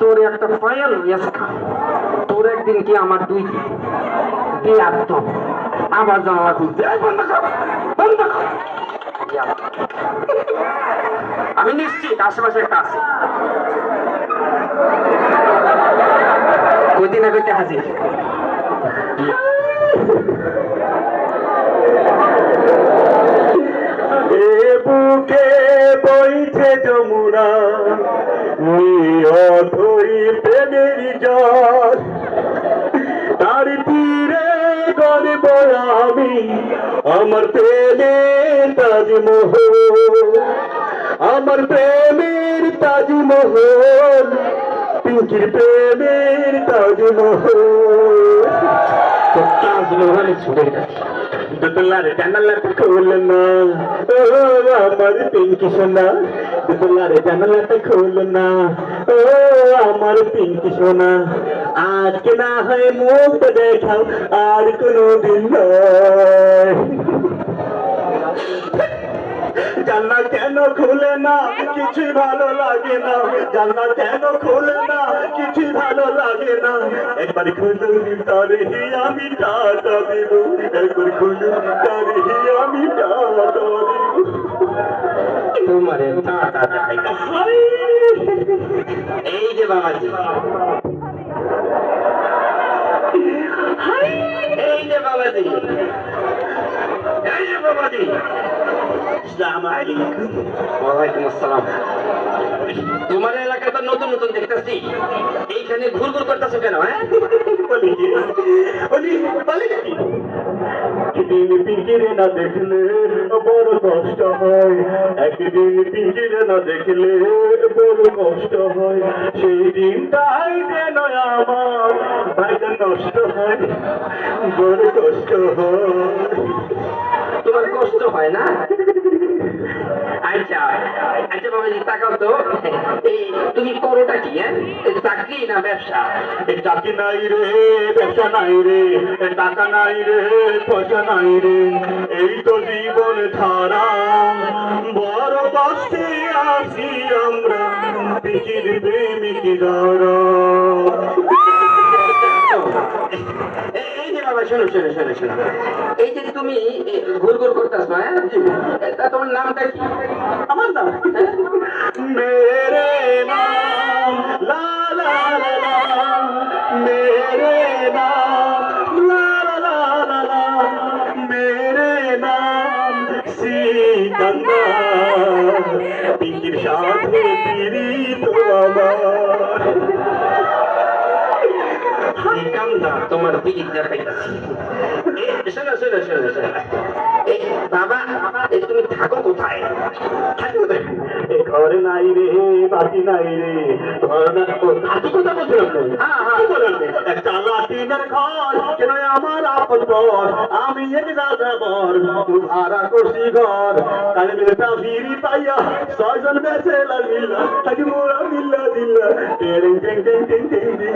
তোর একটা পায়াল ইয়াসকা তোর একদিন কি আমার দুই দিন দিয়ে একদম আবার জানালা খুলতে। বন্ধ কর আমি নিশ্চিত আশেপাশে একটা আছে। কদিন আগে একটা হাজির? আমার প্রেমের তাজমহল, আমার প্রেমের তাজমহল, পিঙ্কির প্রেমের না। ও, আমার পিঙ্কি সোনা, দুতলার জানালাটা খুলে না। ও, আমার পিঙ্কি সোনা আজকে না হয় মুখ দেখাও আর কোনো দিন জান্নাত কেন খুলে না? কিছুই ভালো লাগে না। জান্নাত কেন খুলে না? কিছুই ভালো লাগে না। একবার খুলুন তারে হি আমি টাটা দিব। একবার খুলুন তারে হি আমি টাটা দিব। তোমারে দেখাইতাছি এই যে বাবাজি। তোমার এলাকায় তো নতুন নতুন দেখতেছি। এইখানে ঘুর ঘুর করতেছো কেন হ্যাঁ? নষ্ট হয়, বড় কষ্ট হয়। তোমার কষ্ট হয় না? আচ্ছা আচ্ছা বাবাজি, তাকাও তো। এই, তুমি করোটা কি হ্যাঁ? চাকরি না ব্যবসা? চাকরি নাই রে, ব্যবসা নাই রে টাকা নাই রে, পয়সা নাই রে। এই তো জীবন ধারা বড় কষ্টে আছি আমরা শোনো শোনো শোনো শোনো। এই যে তুমি ঘুর ঘুর করতেছ হ্যাঁ? এ, তা তোমার নামটা কি? আমার নাম। মেরে নাম লা লা লা লা মেরে নাম লা লা লা লা মেরে নাম সিকন্দর পিঙ্কির সাথে পিরিত আমার। সিকান্দা তোমার পিক দেখাইতেছি শোনো শোনো শোনো শোনো বাবা এই তুমি থাকো কোথায়? থাকো কোথায়? এ ঘর নাই রে বাতি নাই রে। ঘর না ও কথা বলছিলাম হ্যাঁ, হ্যাঁ। বলেন একটা লাটিনের ঘর কেন আমার আপন ঘর আমি এক রাজা বর তুই ভাড়া করছি ঘর। কানে বেটা ভিড়ি পাইয়া ছয়জন বেঁচে লাগিলা। থাকি মোরা মিল্লা দিল্লা টেং টেং টেং টেং টেং টেং।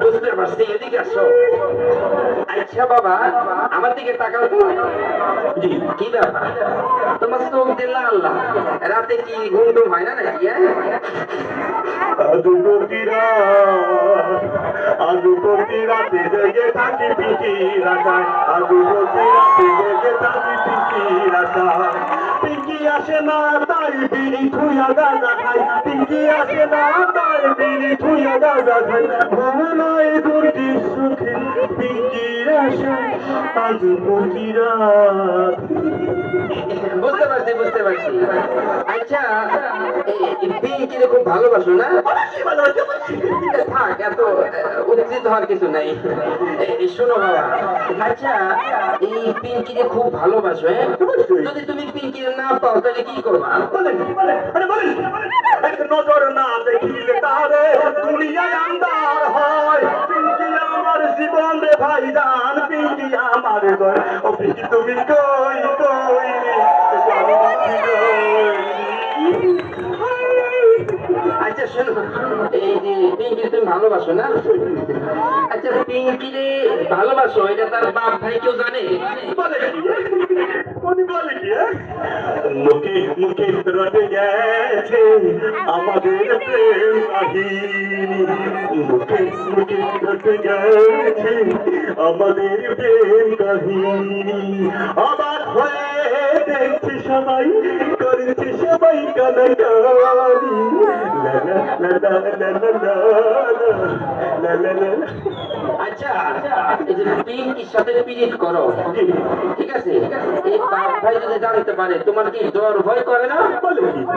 বুঝতে পারছি এদিকে আসো। আচ্ছা বাবা, আমার দিকে তাকাও জি, কি ব্যাপার? তোমার চোখ দিল্লা আল্লাহ রাতে কি ঘুম টুম হয় না নাকি হ্যাঁ? আজু প্রতিরা জেগে থাকি পিকি রাখায় আজু প্রতিরা জেগে থাকি পিকি রাখায় পিঙ্কি আসে না, তাই বিড়ি থুয়া গাজা খাই। পিঙ্কি আসে না, তাই বিড়ি থুয়া গাজা খাই। ভুবনায় দুর্গি সুখে। আসে আজু প্রতিরা বুঝতে পারছি বুঝতে পারছি। আচ্ছা খুব ভালোবাসো না? থাক এত উত্তেজিত হওয়ার কিছু নাই। শোনো বাবা। আচ্ছা এই পিঙ্কিরে খুব ভালোবাসো হ্যাঁ? যদি তুমি পিঙ্কিরে না পাও তাহলে কি করবা? বলেন বলেন আরে বলেন। রে পিটি আমার গয় ও পিটি তুমি কই কই? আচ্ছা এই তুমি ভালোবাসো না? আচ্ছা ভালোবাসো, এটা তার বাপ ভাই কেউ জানে? বলে হ্যাঁ? গেছে, আমাদের প্রেম কাহিনী। গেছে, আমাদের প্রেম কাহিনী। আবার হয়ে দেখছি সবাই করছি সবাই কানাকানি। আচ্ছা এই যে পিঙ্কির সাথে পিরিত করো? ঠিক আছে? এই বাপ ভাই যদি জানতে পারে তোমার কি জ্বর ভয় করে না?